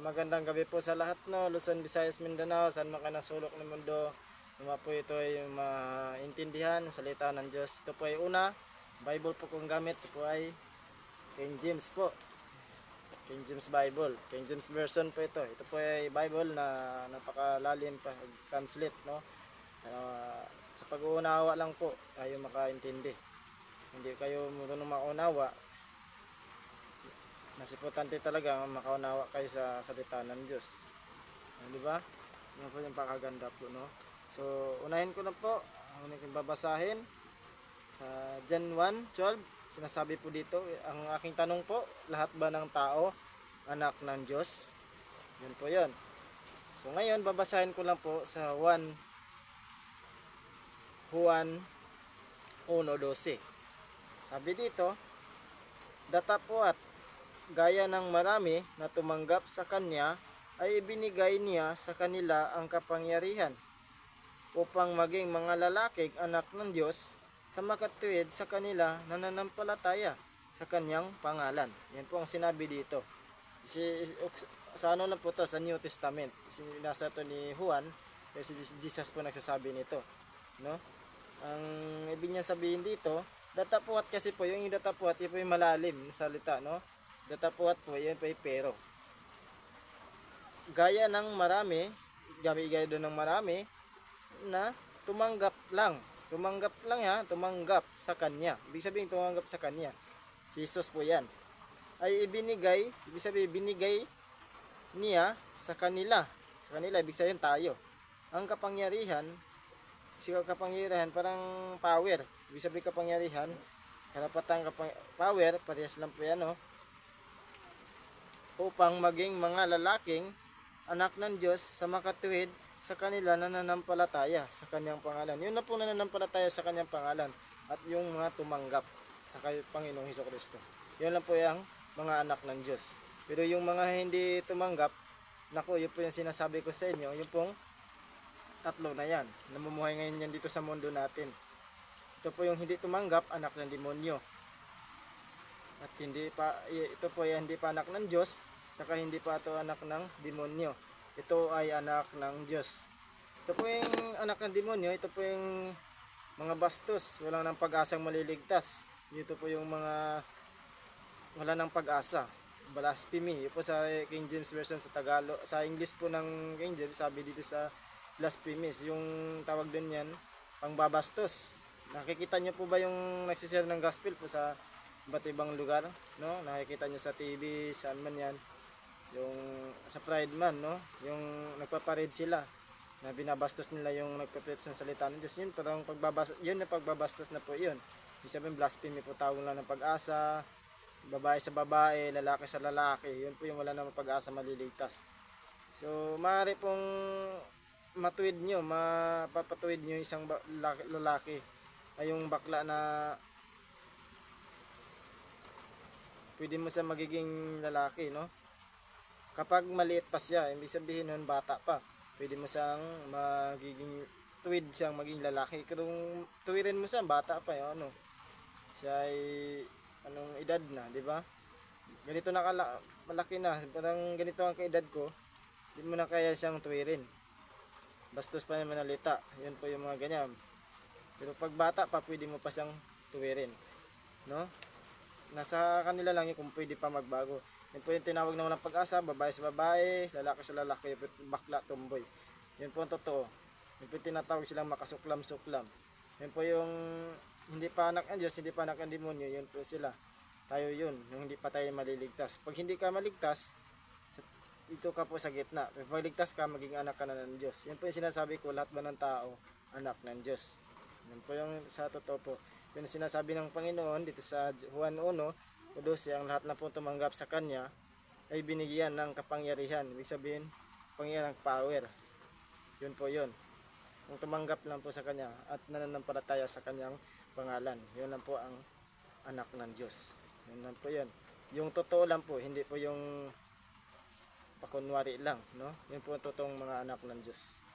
Magandang gabi po sa lahat no, Luzon, Visayas, Mindanao, saan man ka nasulok ng mundo. Nawa po ito ay maintindihan salita ng Diyos. Ito po ay una, Bible po kong gamit. Ito po ay King James po. King James Bible. King James Version po ito. Ito po ay Bible na napakalalim pa translate no. Ah, sa pag-uunawa lang po tayo makaintindi. Hindi kayo marunong maunawa, mas importante talaga makaunawa kayo sa salita ng Diyos. Ah, Di ba? Yan po yung pakaganda po, no? So, unahin ko na po, ang aking babasahin sa John 1:12, sinasabi po dito, ang aking tanong po, lahat ba ng tao anak ng Diyos? Yun po yun. So, ngayon, babasahin ko lang po sa 1 Juan 1.12. Sabi dito, Datapwat gaya ng marami na tumanggap sa kanya ay ibinigay niya sa kanila ang kapangyarihan upang maging mga lalaking anak ng Diyos sa makatuwid sa kanila na nananampalataya sa kanyang pangalan. Yan po ang sinabi dito. Si, sa ano lang po to, sa New Testament. Nasa to ni Juan, kasi si Jesus po nagsasabi nito. No? Ang ibig niya sabihin dito, datapuat kasi po, yung datapuat, yun po yung malalim na salita, no? Datapuat po, po yung pero. Gaya ng marami, gabi gaya doon ng marami, na tumanggap lang. Tumanggap lang ya, tumanggap sa kanya. Ibig sabihin tumanggap sa kanya. Jesus po yan. Ay ibinigay, ibig sabihin binigay niya sa kanila. Sa kanila, ibig sabihin tayo. Ang kapangyarihan, si kapangyarihan parang power. Ibig sabihin kapangyarihan, karapatan kapang power, parehas lang po yan, no? Upang maging mga lalaking anak ng Diyos sa makatuwid sa kanila na nananampalataya sa kanyang pangalan. Yun na po nananampalataya sa kanyang pangalan at yung mga tumanggap sa kay Panginoong Heso Kristo. Yun lang po yung mga anak ng Diyos. Pero yung mga hindi tumanggap, nako, yun po yung sinasabi ko sa inyo, yung pong tatlo na yan. Namumuhay ngayon yan dito sa mundo natin. Ito po yung hindi tumanggap, anak ng demonyo. At hindi pa, ito po ay hindi pa anak ng Diyos, saka hindi pa ito anak ng demonyo. Ito ay anak ng Diyos. Ito po yung anak ng demonyo, ito po yung mga bastos, wala nang pag-asang maliligtas. Ito po yung mga wala nang pag-asa. Blasphemy. Ito po sa King James Version sa Tagalog. Sa English po ng King James, sabi dito sa blasphemies. Yung tawag din yan, pangbabastos. Nakikita nyo po ba yung nagsishare ng gospel po sa iba't ibang lugar? No? Nakikita nyo sa TV, saan man yan. Yung sa Pride Man, no? Yung nagpaparade sila na binabastos nila yung nagpapreach ng salita ng Diyos. Yun, parang pagbabas yun na pagbabastos na po yun. Ibig sabihin, blasphemy po tawag lang ng pag-asa, babae sa babae, lalaki sa lalaki. Yun po yung wala namang pag-asa maliligtas. So, maaari pong matuwid nyo, mapapatuwid nyo isang lalaki ay yung bakla na pwede mo sa magiging lalaki, no? Kapag maliit pa siya, ibig sabihin nun bata pa, pwede mo siyang magiging tuwid siyang maging lalaki. Kung tuwirin mo siya, bata pa yun, ano? Siya ay anong edad na, di ba? Ganito na kala, malaki na, parang ganito ang kaedad ko, di mo na kaya siyang tuwirin. Bastos pa yung manalita, yun po yung mga ganyan. Pero pag bata pa, pwede mo pa siyang tuwirin. No? Nasa kanila lang yun kung pwede pa magbago. Yun po yung tinawag naman ng pag-asa, babae sa babae, lalaki sa lalaki, bakla, tomboy. Yun po ang totoo. Yun po yung tinatawag silang makasuklam-suklam. Yun po yung hindi pa anak ng Diyos, hindi pa anak ng demonyo, yun po sila. Tayo yun, yung hindi pa tayo maliligtas. Pag hindi ka maligtas, ito ka po sa gitna. Pag maligtas ka, maging anak ka na ng Diyos. Yan po yung sinasabi ko, lahat ba ng tao, anak ng Diyos. Yan po yung sa totoo po. Yun ang sinasabi ng Panginoon dito sa Juan 1, o 12, ang lahat na po tumanggap sa Kanya ay binigyan ng kapangyarihan. Ibig sabihin, pangyarihan ng power. Yun po yun. Kung tumanggap lang po sa Kanya at nananampalataya sa Kanyang pangalan. Yun lang po ang anak ng Diyos. Yun lang po yun. Yung totoo lang po, hindi po yung pakunwari lang, no? Yun po ang totoong mga anak ng Diyos.